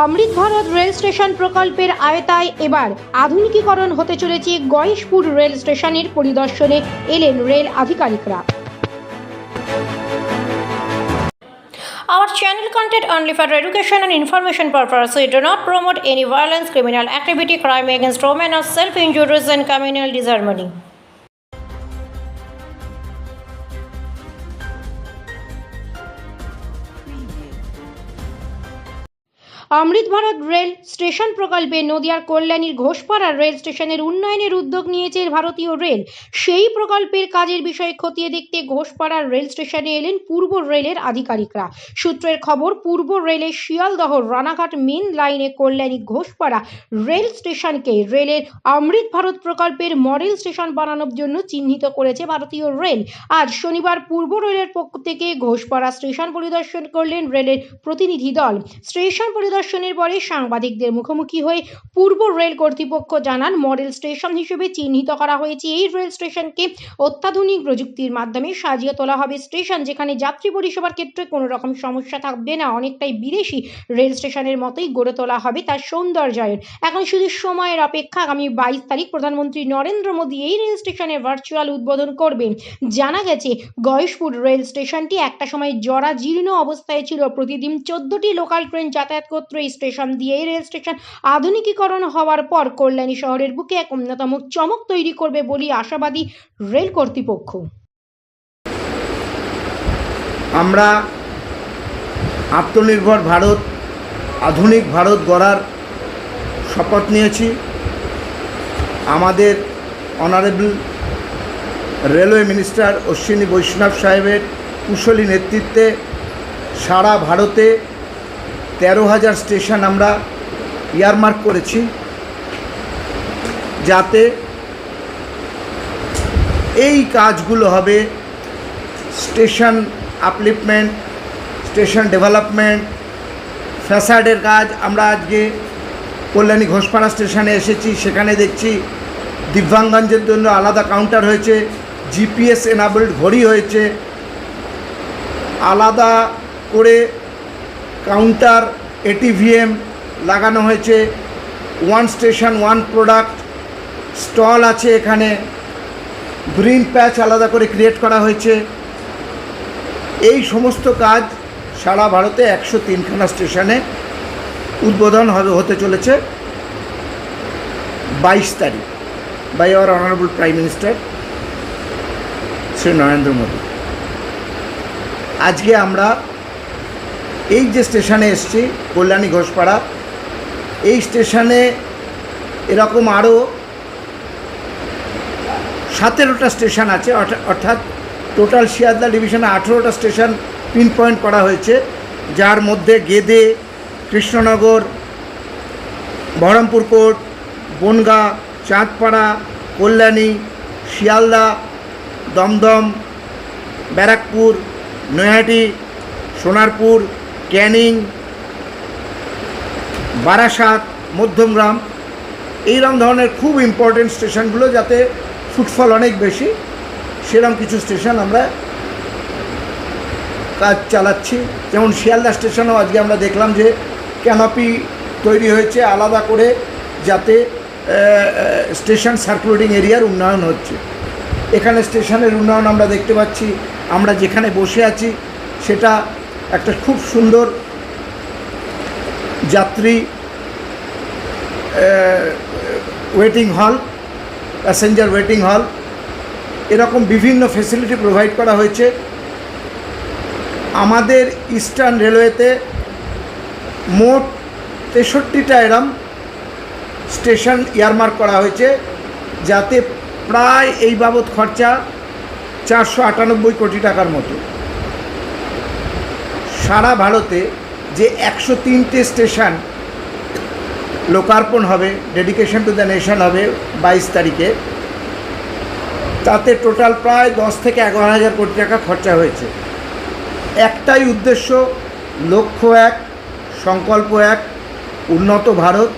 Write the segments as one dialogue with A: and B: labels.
A: অমৃত Bharat rail station প্রকল্পের আয়তায় এবার আধুনিকীকরণ হতে চলেছে গয়েশপুর রেল স্টেশনের পরিদর্শনে এলেন রেল আধিকারিকরা Our channel content only for education and information purpose. We do not promote any violence, criminal activity, crime against women, or self-injuries and communal disharmony. Amrit Bharat rail station প্রকল্পে নদিয়ার কল্যাণীর Ghoshpara rail স্টেশনের উন্নয়নের উদ্যোগ নিয়েছে ভারতীয় rail. সেই প্রকল্পের কাজের বিষয়ে খতিয়ে দেখতে ঘোষপাড়া রেল স্টেশনে এলেন পূর্ব রেলের আধিকারিকরা। সূত্রের খবর, পূর্ব রেলের শিয়ালদহ রানাঘাট মেন লাইনে কল্যাণী ঘোষপাড়া রেল স্টেশনকে রেলের অমৃত ভারত প্রকল্পের মডেল স্টেশন বানানোর জন্য চিহ্নিত করেছে ভারতীয় রেল। আজ শনিবার পূর্ব রেলের পক্ষ থেকে ঘোষপাড়া স্টেশন পরিদর্শন করলেন রেলের প্রতিনিধি দল। স্টেশন পরিদর্শনের পরে সাংবাদিকদের মুখোমুখি হয়ে পূর্ব রেল কর্তৃপক্ষ জানান, মডেল স্টেশন হিসেবে চিহ্নিত করা হয়েছে। এই রেল স্টেশনকে অত্যাধুনিক প্রযুক্তির মাধ্যমে সাজিয়ে তোলা হবে স্টেশন, যেখানে যাত্রী পরিষেবার ক্ষেত্রে কোনো রকম সমস্যা থাকবে না। অনেকটাই বিদেশি রেল স্টেশনের মতোই গড়ে তোলা হবে তার সৌন্দর্যায়ন। এখন শুধু সময়ের অপেক্ষা, আগামী বাইশ তারিখ প্রধানমন্ত্রী নরেন্দ্র মোদী এই রেল স্টেশনের ভার্চুয়াল উদ্বোধন করবেন। জানা গেছে, গয়েশপুর রেল স্টেশনটি একটা সময় জরা জীর্ণ অবস্থায় ছিল। প্রতিদিন চোদ্দটি লোকাল ট্রেন যাতায়াত করত এই স্টেশন দিয়ে এই রেল স্টেশন আধুনিকীকরণ হওয়ার পর কল্যাণী শহরের বুকে এক অন্যতম চমক তৈরি করবে বলে আশাবাদী রেল কর্তৃপক্ষ।
B: আমরা আত্মনির্ভর ভারত, আধুনিক ভারত গড়ার শপথ নিয়েছি। আমাদের অনারেবল রেলওয়ে মিনিস্টার অশ্বিনী বৈষ্ণব সাহেবের কুশলী নেতৃত্বে সারা ভারতে তেরো হাজার স্টেশন আমরা ইয়ারমার্ক করেছি যাতে এই কাজগুলো হবে স্টেশন আপলিফমেন্ট, স্টেশন ডেভেলপমেন্ট, ফ্যাসাডের কাজ। আমরা আজকে কল্যাণী ঘোষপাড়া স্টেশনে এসেছি, সেখানে দেখছি দিব্যাঙ্গনদের জন্য আলাদা কাউন্টার হয়েছে, জিপিএস এনাবেলড ঘড়ি হয়েছে। আলাদা করে কাউন্টার এটিভিএম লাগানো হয়েছে। One station one product stall আছে এখানে। গ্রিন প্যাচ আলাদা করে ক্রিয়েট করা হয়েছে। এই সমস্ত কাজ সারা ভারতে একশো তিনখানা স্টেশনে উদ্বোধন হবে, হতে চলেছে। বাইশ তারিখ by our honourable prime minister Shri Narendra Modi. আজকে আমরা এই যে স্টেশনে এসছি, কল্যাণী ঘোষপাড়া, এই স্টেশনে এরকম আরও সতেরোটা স্টেশন আছে, অর্থা- অর্থাৎ টোটাল শিয়ালদা ডিভিশনে আঠেরোটা স্টেশন পিন পয়েন্ট করা হয়েছে, যার মধ্যে গেদে, কৃষ্ণনগর, বহরমপুর কোর্ট, বনগাঁ, চাঁদপাড়া, কল্যাণী, শিয়ালদা, দমদম, ব্যারাকপুর, নৈহাটি, সোনারপুর ক্যানিং, বারাসাত, মধ্যমগ্রাম, এইরকম ধরনের খুব ইম্পর্টেন্ট স্টেশনগুলো যাতে ফুটফল অনেক বেশি, সেরকম কিছু স্টেশন আমরা কাজ চালাচ্ছি। যেমন শিয়ালদা স্টেশনেও আজকে আমরা দেখলাম যে ক্যানপি তৈরি হয়েছে আলাদা করে যাতে স্টেশন সার্কুলেটিং এরিয়ার উন্নয়ন হচ্ছে। এখানে স্টেশনের উন্নয়ন আমরা দেখতে পাচ্ছি। আমরা যেখানে বসে আছি, সেটা একটা খুব সুন্দর যাত্রী ওয়েটিং হল প্যাসেঞ্জার ওয়েটিং হল এরকম বিভিন্ন ফেসিলিটি প্রোভাইড করা হয়েছে। আমাদের ইস্টার্ন রেলওয়েতে মোট তেষট্টিটা এরম স্টেশন ইয়ারমার্ক করা হয়েছে, যাতে প্রায় এই বাবদ খরচা চারশো আটানব্বই কোটি টাকার মতো। সারা ভারতে যে একশো তিনটে স্টেশন লোকার্পণ হবে ডেডিকেশন টু দ্য নেশন হবে বাইশ তারিখে, তাতে টোটাল প্রায় দশ থেকে এগারো হাজার কোটি টাকা খরচা হয়েছে। একটাই উদ্দেশ্য, লক্ষ্য এক, সংকল্প এক, উন্নত ভারত,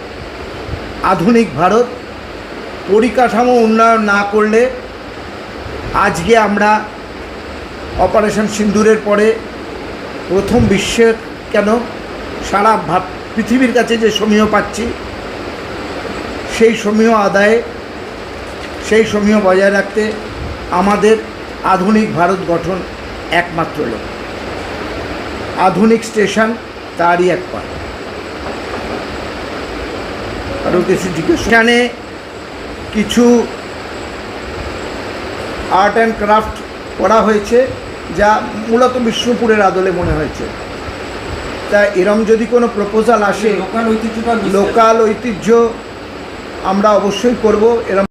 B: আধুনিক ভারত, পরিকাঠামো উন্নয়ন না করলে আজকে আমরা অপারেশন সিন্দুরের পরে প্রথম বিশ্বের কেন সারা পৃথিবীর কাছে যে সমীহ পাচ্ছি, সেই সমীহ আদায়ে, সেই সমীহ বজায় রাখতে আমাদের আধুনিক ভারত গঠন একমাত্র লক্ষ্য। আধুনিক স্টেশন তারই এক পার্ট আরও কিছু জিজ্ঞেস এখানে কিছু আর্ট অ্যান্ড ক্রাফট করা হয়েছে। যা মূলত বিষ্ণুপুরের আদলে মনে হয়েছে। তা এরম যদি কোনো প্রপোজাল আসে
C: লোকাল
B: লোকাল ঐতিহ্য আমরা অবশ্যই করব এরম